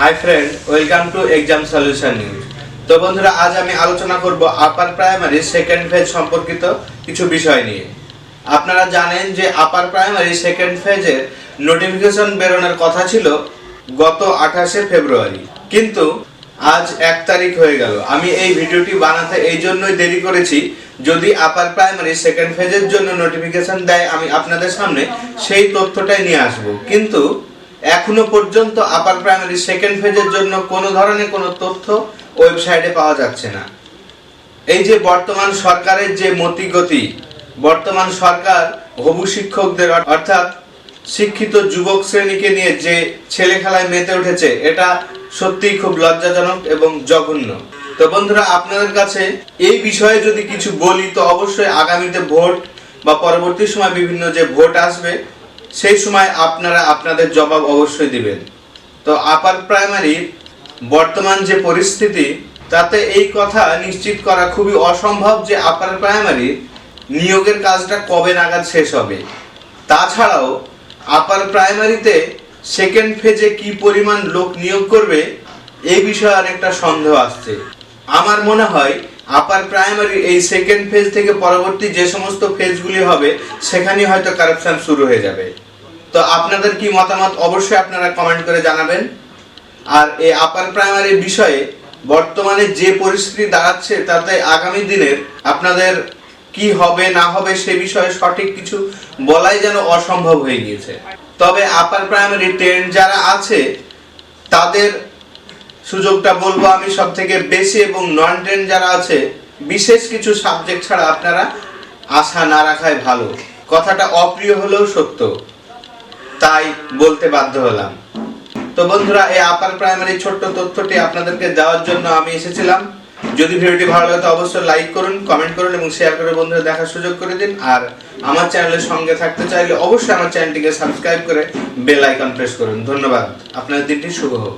Hi friend, welcome to exam solution news. তো বন্ধুরা, আজ আমি আলোচনা করব আপার প্রাইমারি, সেকেন্ড ফেজ সম্পর্কিত কিছু বিষয় নিয়ে। আপনারা জানেন যে আপার প্রাইমারি, সেকেন্ড ফেজের নোটিফিকেশন বেরোনোর কথা ছিল গত আঠাশে ফেব্রুয়ারি। কিন্তু আজ এক তারিখ হয়ে গেল। আমি এই ভিডিওটি বানাতে এই জন্যই দেরি করেছি, যদি আপার প্রাইমারি, সেকেন্ড ফেজের জন্য নোটিফিকেশন দেয়, আমি আপনাদের সামনে সেই তথ্যটাই নিয়ে আসব। কিন্তু এখনও পর্যন্ত আপার প্রাইমারি সেকেন্ড ফেজের জন্য কোনো ধরনের কোনো তথ্য ওয়েবসাইটে পাওয়া যাচ্ছে না। এই যে বর্তমান সরকারের যে মতিগতি, বর্তমান সরকার হবু শিক্ষকদের অর্থাৎ শিক্ষিত যুবক শ্রেণীকে নিয়ে যে ছেলে খেলায় মেতে উঠেছে, এটা সত্যিই খুব লজ্জাজনক এবং জঘন্য। তো বন্ধুরা, আপনাদের কাছে এই বিষয়ে যদি কিছু বলি, তো অবশ্যই আগামীতে ভোট বা পরবর্তী সময় বিভিন্ন যে ভোট আসবে সেই সময় আপনারা আপনাদের জবাব অবশ্যই দিবেন। তো আপার প্রাইমারি বর্তমান যে পরিস্থিতি, তাতে এই কথা নিশ্চিত করা খুবই অসম্ভব যে আপার প্রাইমারি নিয়োগের কাজটা কবে নাগাদ শেষ হবে। তাছাড়াও আপার প্রাইমারিতে সেকেন্ড ফেজে কি পরিমাণ লোক নিয়োগ করবে, এই বিষয়ে অনেকটা সন্দেহ আসছে। আমার মনে হয় আপার প্রাইমারি এই সেকেন্ড ফেজ থেকে পরবর্তী যে সমস্ত ফেজগুলি হবে সেখানে হয়তো কারাপশন শুরু হয়ে যাবে। তো আপনাদের কি মতামত অবশ্যই আপনারা কমেন্ট করে জানাবেন। আর এই আপার প্রাইমারি বিষয়ে বর্তমানে যে পরিস্থিতি দাঁড়াচ্ছে তাতে আগামী দিনের আপনাদের কি হবে, না হবে সে বিষয়ে সঠিক কিছু বলাই যেন অসম্ভব হয়ে গিয়েছে। তবে আপার প্রাইমারি টেন যারা আছে, তাদের সুযোগটা বলব আমি সব থেকে বেশি এবং নন টেন যারা আছে, বিশেষ কিছু সাবজেক্ট ছাড়া আপনারা আশা না রাখাই ভালো। কথাটা অপ্রিয় হলেও সত্য। তাই বলতে বাধ্য হলাম। তো বন্ধুরা, এই আপার প্রাইমারি ছোট্ট তথ্যটি আপনাদেরকে দেওয়ার জন্য আমি এসেছিলাম। যদি ভিডিওটি ভালো লাগে, তো অবশ্যই লাইক করুন কমেন্ট করুন এবং শেয়ার করে বন্ধুরা দেখার সুযোগ করে দিন। আর আমার চ্যানেলের সঙ্গে থাকতে চাইলে অবশ্যই আমার চ্যানেলটিকে সাবস্ক্রাইব করে বেল আইকন প্রেস করুন। ধন্যবাদ। আপনাদের দিনটি শুভ হোক।